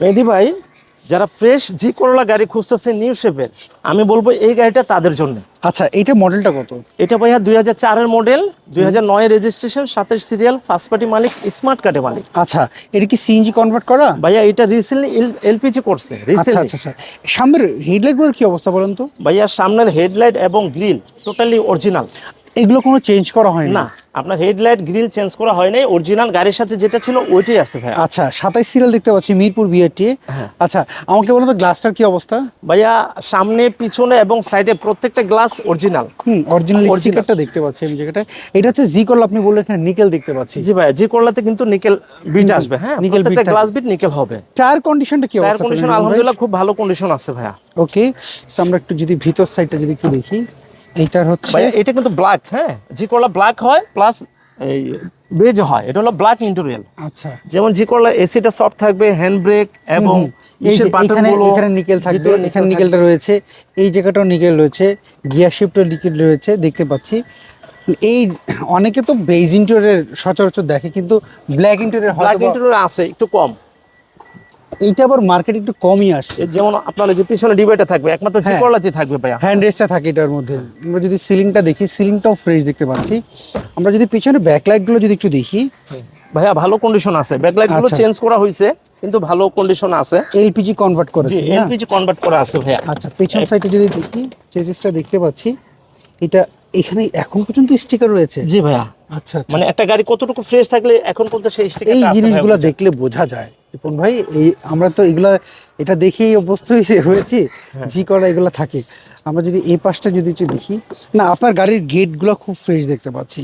মেহেদি ভাই যারা ফ্রেশ জি করলা গাড়ি খুঁজতেছে নিউ শেপের আমি বলব এই গাড়িটা তাদের জন্য। আচ্ছা এইটা মডেলটা কত? এটা ভাইয়া দুই হাজার চারের মডেল দুই হাজার নয় রেজিস্ট্রেশন সাতের সিরিয়াল ফার্স্ট পার্টি মালিক স্মার্ট কার্ডে মালিক। আচ্ছা এটা কি সিএনজি কনভার্ট করা? ভাইয়া এটা রিসেন্টলি এলপিজি করছে আচ্ছা আচ্ছা আচ্ছা। সামনের হেডলাইটগুলোর কি অবস্থা বলেন তো? ভাইয়া সামনের হেডলাইট এবং গ্রিল টোটালি অরিজিনাল এগুলো কোনো চেঞ্জ করা হয় না আপনার হেডলাইট গ্রিল চেঞ্জ করা হয় নাই অরিজিনাল গাড়ির সাথে যেটা ছিল ওইটাই আছে ভাইয়া। আচ্ছা সাতাইশ সিরিয়াল দেখতে পাচ্ছি মিরপুর বিআরটি হ্যাঁ। আচ্ছা আমাকে বলুন তো গ্লাসটার কি অবস্থা? ভাইয়া সামনে পিছনে এবং সাইডে প্রত্যেকটা গ্লাস অরিজিনাল হুম অরিজিনাল। স্টিকারটা দেখতে পাচ্ছি আমি জায়গাটায় এটা হচ্ছে জি করল আপনি বললেন এখানে নিকেল দেখতে পাচ্ছি। জি ভাইয়া জি করলাতে কিন্তু নিকেল বিট আসবে হ্যাঁ? bit প্রত্যেকটা গ্লাস বিট নিকেল হবে। টায়ার কন্ডিশনটা কি অবস্থা? টায়ার কন্ডিশন আলহামদুলিল্লাহ খুব ভালো কন্ডিশন আছে ভাইয়া। ওকে আমরা একটু যদি ভিতর সাইডটা যদি একটু দেখি। এইটার হচ্ছে এটা কিন্তু ব্ল্যাক হ্যাঁ? জি করলা ব্ল্যাক হয় প্লাস এই বেজ হয়। এটা হলো ব্ল্যাক ইন্টেরিয়াল আচ্ছা। যেমন জি করলা এসিটা সফট থাকবে হ্যান্ড ব্রেক এবং এখানে এখানে নিকেল থাকবে এখানে নিকেলটা রয়েছে। এই জায়গাটাও নিকেল রয়েছে গিয়ার শিফটও নিকেল রয়েছে দেখতে পাচ্ছি। এই অনেকে তো বেজ ইন্টেরিয়রের সচরাচর দেখে কিন্তু ব্ল্যাক ইন্টেরিয়র ব্ল্যাক ইন্টেরিয়র আছে একটু কম। এইটা আবার মার্কেট একটু কমই আসে। যেমন আপনার যে পিছনে ডিবেটা থাকবে একমাত্র হ্যাঁ। থাকবে ভাইয়া। হ্যান্ড রেস্টটা থাকে এটার মধ্যে। আমরা যদি সিলিংটা দেখি সিলিংটাও ফ্রেশ দেখতে পাচ্ছি। আমরা যদি পিছনে ব্যাকলাইটগুলো যদি একটু দেখি। ভাইয়া ভালো কন্ডিশন আছে। ব্যাকলাইটগুলো আচ্ছা। চেঞ্জ করা হয়েছে কিন্তু ভালো কন্ডিশন আছে। এলপিজি কনভার্ট করেছে না? এলপিজি কনভার্ট করা আছে ভাইয়া। আচ্ছা পেছন সাইডে যদি দেখি চেসিসটা দেখতে পাচ্ছি। এটা এখানে এখন পর্যন্ত স্টিকার রয়েছে? জি ভাইয়া। আচ্ছা আচ্ছা। মানে একটা গাড়ি কতটুকু ফ্রেশ থাকলে এখন পর্যন্ত সেই স্টিকারটা এই আছে জিনিসগুলো দেখলে বোঝা যায়। রিপন ভাই এই আমরা তো এগুলা এটা দেখেই অভ্যস্ত হয়েছে হয়েছি হ্যাঁ। জি করা এগুলো থাকে। আমরা যদি এই পাশটা যদি একটু দেখি না আপনার গাড়ির গেটগুলো খুব ফ্রেশ দেখতে পাচ্ছি।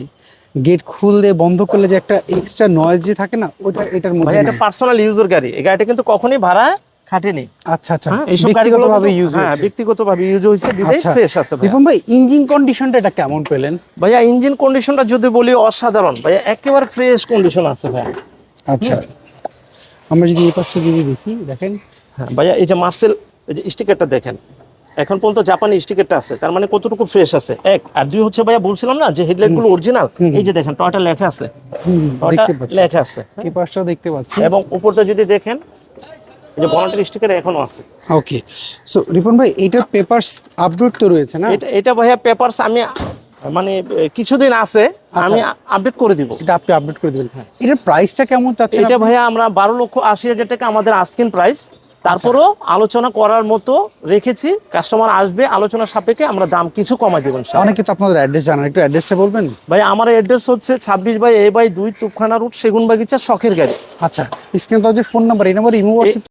গেট খুললে বন্ধ করলে যে একটা এক্সট্রা নয়েজ যে থাকে না ওটা এটার মধ্যে এটা পার্সোনাল ইউজের গাড়ি। এই গাড়িটা কিন্তু কখনোই ভাড়া খাটেনি। আচ্ছা আচ্ছা হ্যাঁ, এইসব গাড়িগুলো ব্যক্তিগতভাবে ইউজ হ্যাঁ ব্যক্তিগতভাবে ইউজ হয়েছে বিদায় আচ্ছা ফ্রেশ আছে ভাইয়া। রিপন ভাই ইঞ্জিন কন্ডিশনটা এটা কেমন পেলেন? ভাইয়া ইঞ্জিন কন্ডিশনটা যদি বলি অসাধারণ। ভাইয়া একেবারে ফ্রেশ কন্ডিশন আছে ভাইয়া। আচ্ছা। আমরা যদি এই পাশটা যদি দেখি দেখেন। হ্যাঁ ভাইয়া এই যে মার্সেল এই যে স্টিকারটা দেখেন। এখন পর্যন্ত জাপানি স্টিকারটা আছে তার মানে কতটুকু ফ্রেশ আছে? এক আর দুই হচ্ছে ভাইয়া বলছিলাম না যে হেডলাইটগুলো অরিজিনাল এই যে দেখেন টয়টা লেখা আছে। দেখতে পাচ্ছি। লেখা আছে। এই পাশটাও দেখতে পাচ্ছি। এবং উপরটা যদি দেখেন এই যে বনেটের স্টিকার এখনও আছে। ওকে সো রিপন ভাই এটার পেপারস আপডেট তো রয়েছে না? এটা এটা ভাইয়া পেপারস আমি মানে কিছুদিন আছে আমি আপডেট করে দিব। এটা আপনি আপডেট করে দিবেন এটার প্রাইসটা কেমন চাচ্ছেন এটা ভাইয়া আমরা বারো লক্ষ আশি হাজার টাকা আমাদের আস্কিন প্রাইস তারপরও আলোচনা করার মতো রেখেছি কাস্টমার আসবে আলোচনা সাপেক্ষে আমরা দাম কিছু কমাই দেবেন? অনেকে তো আপনাদের অ্যাড্রেস জানেন একটু অ্যাড্রেসটা বলবেন? ভাই আমার অ্যাড্রেস হচ্ছে ছাব্বিশ বাই এ বাই দুই তুপখানা রুট সেগুন বাগিচা শখের গাড়ি। আচ্ছা স্ক্রিনে তো যে ফোন নাম্বার এই নাম্বার ইমো